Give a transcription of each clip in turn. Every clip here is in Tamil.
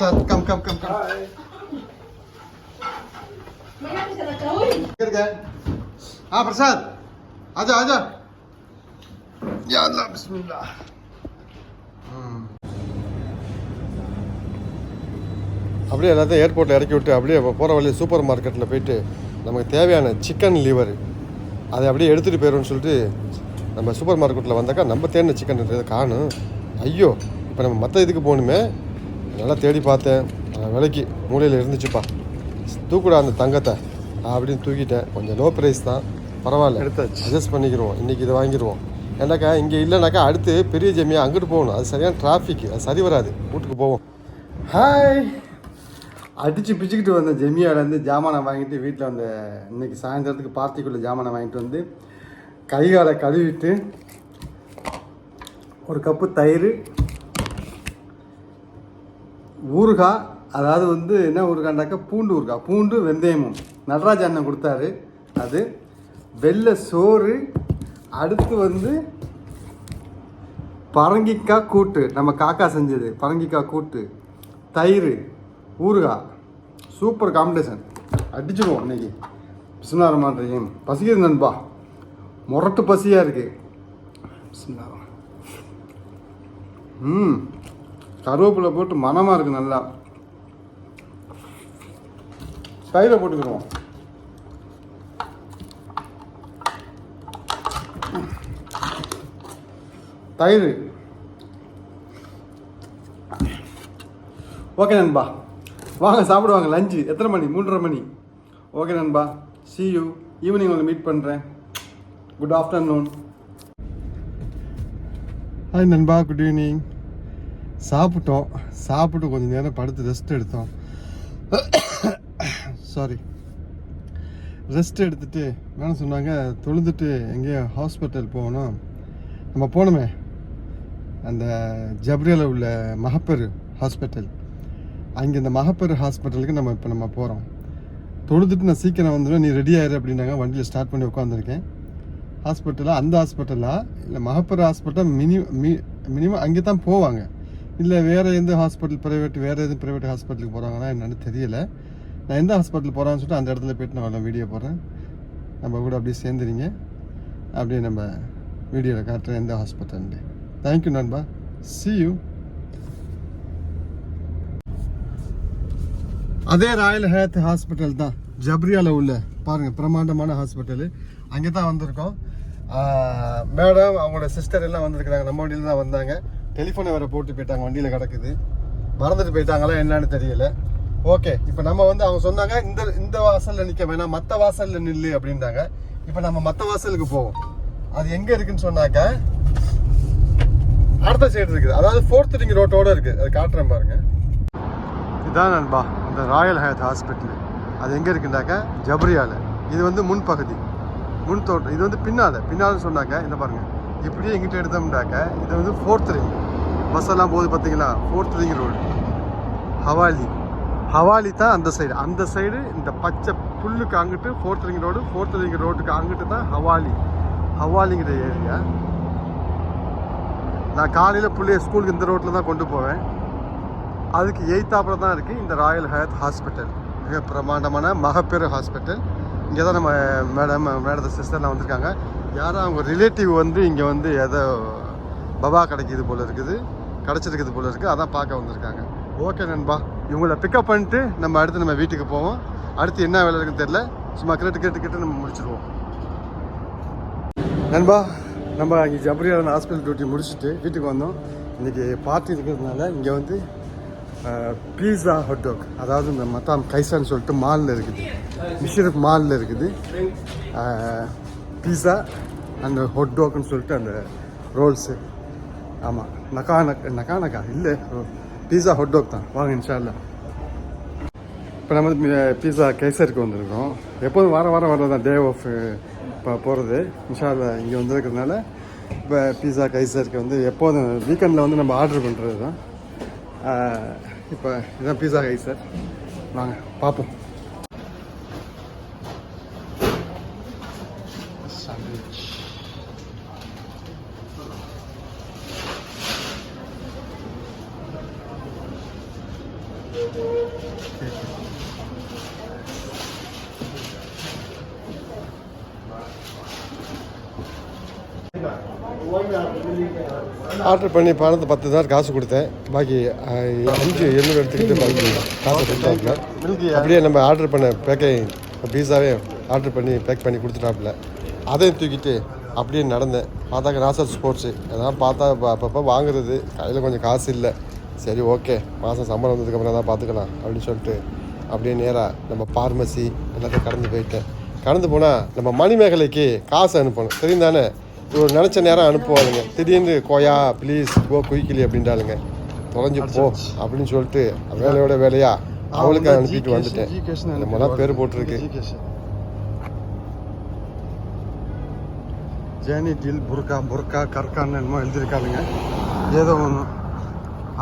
Come, come, come, come. ம். அப்படியே எல்லாத்தையும் ஏர்போர்ட்டில் இறக்கி விட்டு அப்படியே போகிற வழி சூப்பர் மார்க்கெட்டில் போயிட்டு நமக்கு தேவையான சிக்கன் லிவர் அதை அப்படியே எடுத்துகிட்டு போயிடும்னு சொல்லிட்டு நம்ம சூப்பர் மார்க்கெட்டில் வந்தாக்கா நம்ம தேடின சிக்கன் காணும். ஐயோ இப்போ நம்ம மற்ற இதுக்கு போகணுமே. நல்லா தேடி பார்த்தேன். விலைக்கு மூலையில் இருந்துச்சுப்பா. தூக்குடா அந்த தங்கத்தை. அப்படின்னு தூக்கிட்டேன். கொஞ்சம் லோ ப்ரைஸ் தான். பரவாயில்ல. எடுத்தாச்சு. அட்ஜஸ்ட் பண்ணிக்கிறோம் இன்றைக்கி இதை வாங்கிடுவோம் ஏன்னாக்கா இங்கே இல்லைனாக்கா அடுத்து பெரிய ஜெமியா அங்கிட்டு போகணும். அது சரியான டிராஃபிக் அது சரி வராது. வீட்டுக்கு போவோம். ஹாய் அடித்து பிச்சுக்கிட்டு வந்த ஜெமியாலேருந்து ஜாமானை வாங்கிட்டு வீட்டில் வந்த இன்னைக்கு சாயந்தரத்துக்கு பார்ட்டிக்குள்ளே ஜாமானை வாங்கிட்டு வந்து கை காலை கழுவிட்டு ஒரு கப்பு தயிர் ஊறுகாய் அதாவது வந்து என்ன ஊறுகாண்டாக்கா பூண்டு ஊறுகாய் பூண்டு வெந்தயமும். நடராஜ அண்ணன் கொடுத்தாரு. அது வெள்ளை சோறு அடுத்து வந்து பரங்கிக்காய் கூட்டு. நம்ம காக்கா செஞ்சது பரங்கிக்காய் கூட்டு. தயிர் ஊறுகாய் சூப்பர் காம்பினேஷன் அடிச்சிடுவோம் இன்னைக்கு. பிஸ்மில்லா பசிக்குது நண்பா. முரட்டு பசியாக இருக்குது பிஸ்மில்லா ம். கருவேப்பிலை போட்டு மணமாக இருக்குது நல்லா. தயிரை போட்டுக்கிடுவோம். தயிர். ஓகே நண்பா. வாங்க சாப்பிடுவாங்க லஞ்சு எத்தனை மணி? மூன்றரை மணி. ஓகே நண்பா. சி யூ ஈவினிங் உங்களை மீட் பண்ணுறேன் குட் ஆஃப்டர்நூன் ஹாய் நண்பா குட் ஈவினிங் சாப்பிட்டோம். சாப்பிட்டு கொஞ்சம் நேரம் படுத்து ரெஸ்ட் எடுத்தோம். சாரி ரெஸ்ட் எடுத்துட்டு என்ன சொன்னாங்க தொழுதுட்டு எங்கேயோ ஹாஸ்பிட்டல் போகணும். நம்ம போனோமே அந்த ஜப்ரியில் உள்ள மகப்பேறு ஹாஸ்பிட்டல் அங்கே இந்த மகப்பேறு ஹாஸ்பிட்டலுக்கு நம்ம இப்போ நம்ம போகிறோம் தொழுதுட்டு நான் சீக்கிரம் வந்துடும் நீ ரெடி ஆயிரு அப்படின்னாங்க. வண்டியில் ஸ்டார்ட் பண்ணி உட்காந்துருக்கேன் ஹாஸ்பிட்டலாக அந்த ஹாஸ்பிட்டலாக இல்லை மகப்பேறு ஹாஸ்பிட்டல் மினி மி மினிமம் அங்கே தான் போவாங்க. இல்லை வேறு எந்த ஹாஸ்பிட்டல் ப்ரைவேட் வேறு எதுவும் ப்ரைவேட் ஹாஸ்பிட்டலுக்கு போகிறாங்கன்னா என்னன்னு தெரியல. நான் எந்த ஹாஸ்பிட்டல் போகிறான்னு சொல்லிட்டு அந்த இடத்துல போயிட்டு நான் வரலாம் வீடியோ போடுறேன். நம்ம கூட அப்படியே சேர்ந்துறீங்க அப்படியே நம்ம வீடியோவில் காட்டுறேன் எந்த ஹாஸ்பிட்டல்னு தேங்க்யூ நண்பா. சி யூ அதே ராயல் ஹேத் ஹாஸ்பிட்டல் தான் ஜப்ரியாவில் உள்ள. பாருங்கள் பிரம்மாண்டமான ஹாஸ்பிட்டலு அங்கே தான் வந்திருக்கோம் மேடம் அவங்களோட சிஸ்டர் எல்லாம் வந்திருக்கிறாங்க. நம்ம வண்டியில் தான் வந்தாங்க. டெலிஃபோனை வேறு போட்டு போயிட்டாங்க வண்டியில் கிடக்குது. மறந்துட்டு போயிட்டாங்களா என்னன்னு தெரியல. ஓகே இப்போ நம்ம வந்து அவங்க சொன்னாங்க இந்த இந்த வாசலில் நிற்க வேணாம் மற்ற வாசலில் நில்லு அப்படின்றாங்க. இப்போ நம்ம மற்ற வாசலுக்கு போவோம். அது எங்கே இருக்குன்னு சொன்னாக்க அடுத்த சைடு இருக்குது. அதாவது ஃபோர்த் ரிங் ரோட்டோட இருக்குது அது காட்டுறேன் பாருங்க. இதான் நண்பா இந்த ராயல் ஹயத் ஹாஸ்பிட்டல் அது எங்கே இருக்குண்டாக்க ஜப்ரியால. இது வந்து முன்பகுதி முன் தோட்டம் இது வந்து பின்னால். பின்னால் சொன்னாக்க இந்த பாருங்கள் இப்படியே எங்கிட்ட எடுத்தோம்னாக்க இது வந்து ஃபோர்த் ரிங் பஸ் எல்லாம் போகுது பார்த்தீங்களா fourth ring road Hawally. Hawally தான் அந்த சைடு அந்த சைடு இந்த பச்சை புல்லுக்கு அங்கிட்டு fourth ring road fourth ring ரோட்டுக்கு அங்கிட்டு தான் ஹவாலி. ஹவாலிங்கிற ஏரியா நான் காலையில் பிள்ளைய ஸ்கூலுக்கு இந்த ரோட்டில் தான் கொண்டு போவேன். அதுக்கு எய்த்தாப்பில் தான் இருக்குது இந்த ராயல் ஹயத் ஹாஸ்பிட்டல் மிக பிரமாண்டமான மகப்பேறு ஹாஸ்பிட்டல் இங்கே தான் நம்ம மேடம் மேடத்தை சிஸ்டர்லாம் வந்திருக்காங்க. யாரோ அவங்க ரிலேட்டிவ் வந்து இங்கே வந்து ஏதோ பபா கிடைக்கிது போல் இருக்குது கிடச்சிருக்குது போல் இருக்குது அதான் பார்க்க வந்திருக்காங்க. ஓகே நண்பா இவங்கள பிக்கப் பண்ணிட்டு நம்ம அடுத்து நம்ம வீட்டுக்கு போவோம். அடுத்து என்ன வேலை இருக்குன்னு தெரில சும்மா கிரெட்டு கிரெட்டு கிட்ட நம்ம முடிச்சிடுவோம். நண்பா நம்ம இங்கே ஜபரியான ஹாஸ்பிட்டல் டியூட்டி முடிச்சுட்டு வீட்டுக்கு வந்தோம். இன்றைக்கி பார்ட்டி இருக்கிறதுனால இங்கே வந்து பீஸா ஹாட் அதாவது இந்த மத்தாம் கைசான்னு சொல்லிட்டு மாலில் இருக்குது. மிஷரப் மாலில் இருக்குது. பீஸா அந்த ஹொட் டாக்னு சொல்லிட்டு அந்த ரோல்ஸு ஆமாம் நக்கா நக் நக்கா நக்கா. இல்லை பீஸா ஹொட் டாக் தான். வாங்க இன்ஷால்லா இப்போ நம்ம பீஸா கேசருக்கு வந்திருக்கோம் எப்போதும் வாரம் வாரம் வர்றது தான். டே ஆஃப் இப்போ போகிறது இன்ஷால்லா இங்கே வந்திருக்கிறதுனால இப்போ பீஸா கைசருக்கு வந்து எப்போதும் வீக்கெண்டில் வந்து நம்ம ஆர்டர் பண்ணுறது தான். இப்போ இதுதான் பீஸா கைசர். வாங்க பார்ப்போம் ஆர்டர் பண்ணி பணத்தை பத்து தான் காசு கொடுத்தேன். பாக்கி அஞ்சு எண்ணூறு எடுத்துக்கிட்டு பாக்கி காசை கொடுத்தாப்புல. அப்படியே நம்ம ஆர்டர் பண்ண பேக்கைங் பீஸாவே ஆர்டர் பண்ணி பேக் பண்ணி கொடுத்துட்டாப்புல. அதையும் தூக்கிட்டு அப்படியே நடந்தேன். பார்த்தாக்க நாசர் ஸ்போர்ட்ஸு எதாவது பார்த்தா அப்ப- அப்பப்போ வாங்குறது. கையில் கொஞ்சம் காசு இல்லை. சரி ஓகே மாதம் சம்பளம் வந்ததுக்கப்புறம் தான் பார்த்துக்கலாம் அப்படின்னு சொல்லிட்டு அப்படியே நேராக நம்ம பார்மசி எல்லாத்தையும் கடந்து போயிட்டேன். கடந்து போனால் நம்ம மணிமேகலைக்கு காசு அனுப்பணும். தெரியும் தானே இவர் நினச்ச நேரம் அனுப்புவாளுங்க. திடீர்னு கோயா ப்ளீஸ் கோ குயிக்கிலி அப்படின்றாளுங்க. தொலைஞ்சு போ அப்படின்னு சொல்லிட்டு வேலையோட வேலையா அவளுக்கு அனுப்பிட்டு வந்துட்டேன். நம்ம தான் பேர் போட்டிருக்கு. ஜேனி டில் புர்கா புர்கா கற்கான்னு என்னமோ எழுதியிருக்காளுங்க. ஏதோ ஒன்று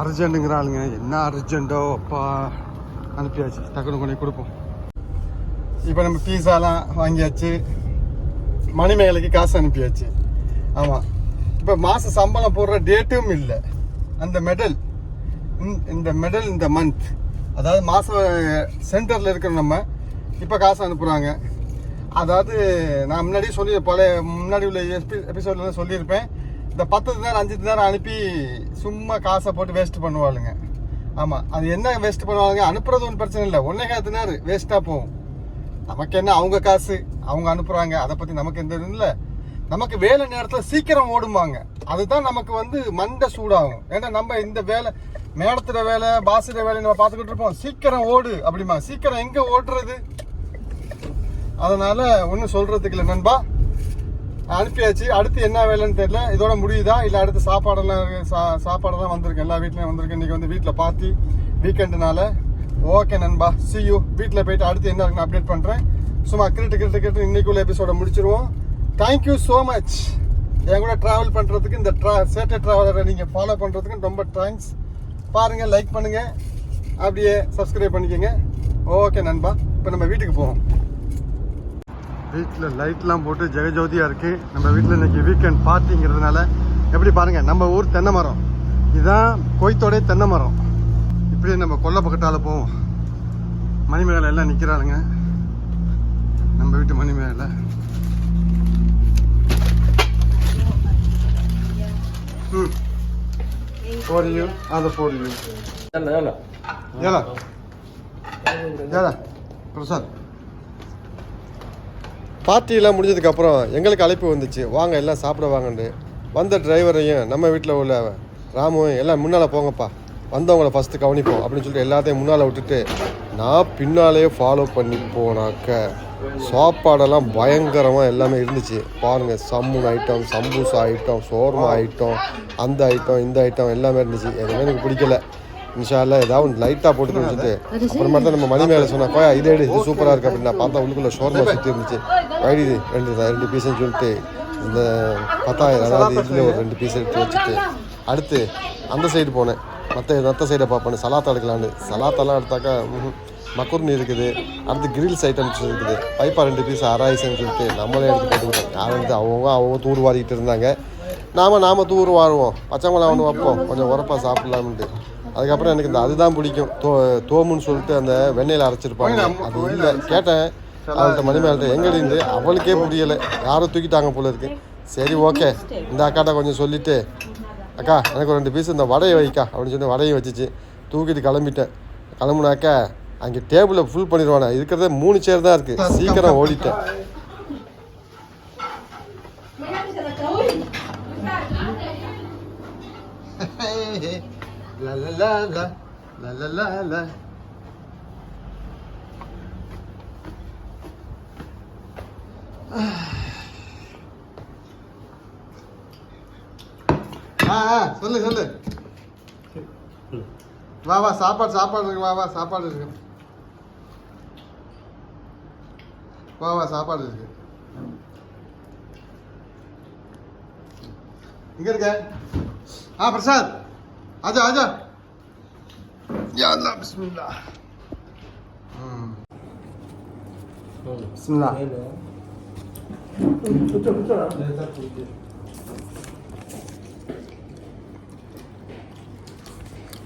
அர்ஜென்ட்டுங்கிறாளுங்க என்ன அர்ஜென்ட்டோ அப்பா. அனுப்பியாச்சு. டக்குனு கொண்டு கொடுப்போம். இப்போ நம்ம பீஸாலாம் வாங்கியாச்சு. மணிமேகலைக்கு காசு அனுப்பியாச்சு. ஆமாம் இப்போ மாத சம்பளம் போடுற டேட்டும் இல்லை. அந்த மெடல் இந்த மெடல் இந்த மந்த் அதாவது மாதம் சென்டரில் இருக்கிற நம்ம இப்போ காசு அனுப்புகிறாங்க அதாவது நான் முன்னாடியே சொல்லி பழைய முன்னாடி உள்ள எபிசோட்ல சொல்லியிருப்பேன். இந்த பத்து தினார் அஞ்சு தினார் அனுப்பி சும்மா காசை போட்டு வேஸ்ட் பண்ணுவாளுங்க. ஆமாம் அது என்ன வேஸ்ட் பண்ணுவாங்க அனுப்புறது ஒன்றும் பிரச்சனை இல்லை. ஒன்னே தினார் வேஸ்ட்டாக போகும். நமக்கு என்ன அவங்க காசு அவங்க அனுப்புகிறாங்க அதை பற்றி நமக்கு எந்த இதுவும் இல்லை. நமக்கு வேலை நேரத்தில் சீக்கிரம் ஓடுமாங்க அதுதான் நமக்கு வந்து மண்டை சூடாகும். ஏன்னா நம்ம இந்த வேலை மேடத்துல வேலை பாசிட வேலை நம்ம பார்த்துக்கிட்டு இருப்போம். சீக்கிரம் ஓடு அப்படிமா. சீக்கிரம் எங்கே ஓடுறது? அதனால ஒன்றும் சொல்றதுக்கு இல்லை நண்பா. அனுப்பியாச்சு. அடுத்து என்ன வேலைன்னு தெரியல. இதோட முடியுதா? இல்லை அடுத்து சாப்பாடெல்லாம் சா சாப்பாடெல்லாம் வந்திருக்கு. எல்லா வீட்லையும் வந்திருக்கு. இன்னைக்கு வந்து வீட்டில் பார்த்தி வீக்கெண்டுனால ஓகே நண்பா. சி யூ வீட்டில் போயிட்டு அடுத்து என்ன இருக்குன்னு அப்டேட் பண்ணுறேன் சும்மா கிரிட்டு கிரிட்டு கிரிட்டு இன்னைக்குள்ள எபிசோட முடிச்சிருவோம். தேங்க்யூ ஸோ மச் என் கூட ட்ராவல் பண்ணுறதுக்கு இந்த ட்ரா சேட்டை ட்ராவலரை நீங்கள் ஃபாலோ பண்ணுறதுக்கு ரொம்ப தேங்க்ஸ் பாருங்கள் லைக் பண்ணுங்கள் அப்படியே சப்ஸ்கிரைப் பண்ணிக்கோங்க. ஓகே நண்பா. இப்போ நம்ம வீட்டுக்கு போவோம். வீட்டில் லைட்லாம் போட்டு ஜெகஜோதியாக இருக்குது நம்ம வீட்டில் இன்னைக்கு வீக்கெண்ட் பார்ட்டிங்கிறதுனால எப்படி பாருங்கள் நம்ம ஊர் தென்னை மரம். இதுதான் கொய்த்தோடைய தென்னை மரம். இப்படியே நம்ம கொல்லை பக்கத்தால் போவோம். மணிமேகலை எல்லாம் நிற்கிறாளுங்க நம்ம வீட்டு மணிமேகலை. Mm. பார்ட்டியெல்லாம் முடிஞ்சதுக்கப்புறம் எங்களுக்கு அழைப்பு வந்துச்சு. வாங்க எல்லாம் சாப்பிட வாங்கன்னு வந்த டிரைவரையும் நம்ம வீட்டில் உள்ள ராமுவும் எல்லாம் முன்னால் போங்கப்பா. வந்தவங்களை ஃபஸ்ட்டு கவனிப்போம் அப்படின்னு சொல்லிட்டு எல்லாத்தையும் முன்னால் விட்டுட்டு நான் பின்னாலேயே ஃபாலோ பண்ணி போனாக்க. சாப்பாடெல்லாம் பயங்கரமாக எல்லாமே இருந்துச்சு. பாருங்கள் சம்முன் ஐட்டம் சம்பூசா ஐட்டம் சோர்மா ஐட்டம் அந்த ஐட்டம் இந்த ஐட்டம் எல்லாமே இருந்துச்சு. எதுவுமே எனக்கு பிடிக்கல. இன்ஷால்ல ஏதாவது ஒன்று லைட்டாக போட்டு வச்சுட்டு அப்புறமா தான் நம்ம மணி மேலே சொன்னா கோயா இதே எடு இது சூப்பராக இருக்குது அப்படின்னு நான் பார்த்தா உள்ளுக்குள்ள ஷோர்மா சுற்றி இருந்துச்சு. வைடி இது ரெண்டு ரெண்டு பீஸ்னு சொல்லிட்டு இந்த பத்தாயிரம் அதாவது இதில் ஒரு ரெண்டு பீஸ் எடுத்து வச்சுட்டு அடுத்து அந்த சைடு போனேன். மற்ற மற்ற சைடை பார்ப்பேன். சலாத்தா எடுக்கலான்னு சலாத்தெல்லாம் எடுத்தாக்கா மக்குர்னி இருக்குது அடுத்து கிரில்ஸ் ஐட்டம்ஸ் இருக்குது. பைப்பா ரெண்டு பீஸ் அராய்ஸ்ன்னு சொல்லிட்டு நம்மளே எடுத்து போட்டுக்கிட்டோம் யாரும் வந்து அவங்க அவங்க தூர் வாரிக்கிட்டு இருந்தாங்க. நாம் நாம் தூர் வாருவோம். பச்சை மிளகா ஒன்று வைப்போம். கொஞ்சம் உரப்பாக சாப்பிட்லாம்னு அதுக்கப்புறம் எனக்கு இந்த அதுதான் பிடிக்கும். தோ தோமுன்னு சொல்லிட்டு அந்த வெண்ணெயில் அரைச்சிருப்பாங்க. அது இல்லை. கேட்டேன். அவள்கிட்ட மணிமேல்கிட்ட எங்கடி இருந்து? அவளுக்கே முடியலை யாரும் தூக்கிட்டாங்க போல இருக்கு. சரி ஓகே. இந்த அக்காட்ட கொஞ்சம் சொல்லிட்டு அக்கா எனக்கு ஒரு ரெண்டு பீஸ் இந்த வடையை வைக்கா. அப்படின்னு சொல்லி வடையை வச்சுச்சு. தூக்கிட்டு கிளம்பிட்டேன். கிளம்புனாக்கா அங்கே டேபிளை ஃபுல் பண்ணிடுவானே. இருக்கிறதே மூணு சேர் தான் இருக்குது சீக்கிரம் ஓடிட்டேன். சொல்லு சொல்லு. வா வா சாப்பாடு சாப்பாடு இருக்கு. வா வா சாப்பாடு இருக்கு. வா வா சாப்பாடு இருக்கு. இங்க இருக்க. ஆ பிரசாத். ஆஜா ஆஜா. யா அல்லாஹ் பிஸ்மில்லாஹ் ம். பிஸ்மில்லாஹ்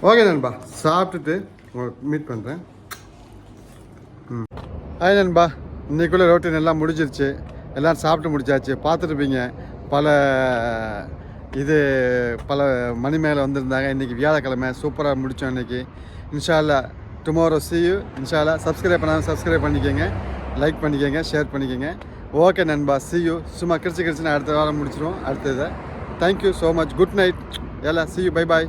ஓகே நண்பா சாப்பிட்டுட்டு மீட் பண்ணுறேன் ம். ஹாய் நண்பா. இன்றைக்குள்ளே ரோட்டின் எல்லாம் முடிஞ்சிருச்சு. எல்லாம் சாப்பிட்டு முடிச்சாச்சு. பார்த்துருப்பீங்க. பல இது பல மணி மேலே வந்திருந்தாங்க. இன்றைக்கி வியாழக்கிழமை. சூப்பராக முடித்தோம் இன்றைக்கி இன்ஷால்லா டுமாரோ see இன்ஷால்லா சப்ஸ்கிரைப் பண்ணாலும் சப்ஸ்கிரைப் பண்ணிக்கோங்க. லைக் பண்ணிக்கோங்க. ஷேர் பண்ணிக்கோங்க. ஓகே நண்பா. See you. சும்மா கிடச்சி கிடச்சின்னு அடுத்த வாரம் முடிச்சிருவோம். அடுத்ததை thank you so much good night எல்லாம் see பை பாய்